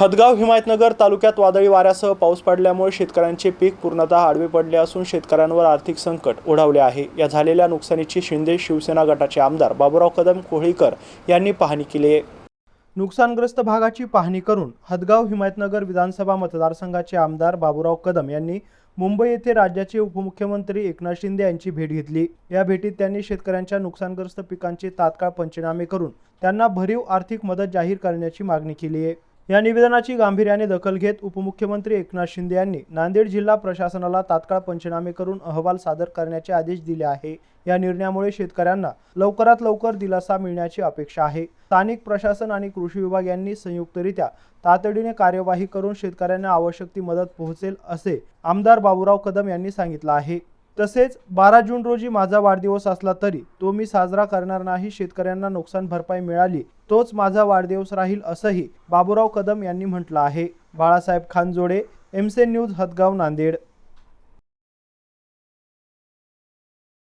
हदगाव हिमायतनगर तालुक्यात वादळी वाऱ्यासह पाऊस पडल्यामुळे शेतकऱ्यांचे पीक पूर्णतः आडवे पडले असून शेतकऱ्यांवर आर्थिक संकट ओढावले आहे. या झालेल्या नुकसानीची शिंदे शिवसेना गटाचे आमदार बाबुराव कदम कोहळीकर यांनी पाहणी केली आहे. नुकसानग्रस्त भागाची पाहणी करून हदगाव हिमायतनगर विधानसभा मतदारसंघाचे आमदार बाबुराव कदम यांनी मुंबई येथे राज्याचे उपमुख्यमंत्री एकनाथ शिंदे यांची भेट घेतली. या भेटीत त्यांनी शेतकऱ्यांच्या नुकसानग्रस्त पिकांचे तात्काळ पंचनामे करून त्यांना भरीव आर्थिक मदत जाहीर करण्याची मागणी केली आहे. या निवेदनाची गांभीर्याने दखल घेत उपमुख्यमंत्री एकनाथ शिंदे यांनी नांदेड जिल्हा प्रशासनाला तात्काळ पंचनामे करून अहवाल सादर करण्याचे आदेश दिले आहे. या निर्णयामुळे शेतकऱ्यांना लवकरात लवकर दिलासा मिळण्याची अपेक्षा आहे. स्थानिक प्रशासन आणि कृषी विभाग यांनी संयुक्तरित्या तातडीने कार्यवाही करून शेतकऱ्यांना आवश्यक ती मदत पोहोचेल असे आमदार बाबुराव कदम यांनी सांगितलं आहे. तसेच बारा जून रोजी माझा वाढदिवस असला तरी तो मी साजरा करणार नाही शेतकऱ्यांना नुकसान भरपाई मिळाली तोच माझा वाढदिवस राहील असंही बाबुराव कदम यांनी म्हटलं आहे. बाळासाहेब खानजोडे एमसेन न्यूज हदगाव नांदेड.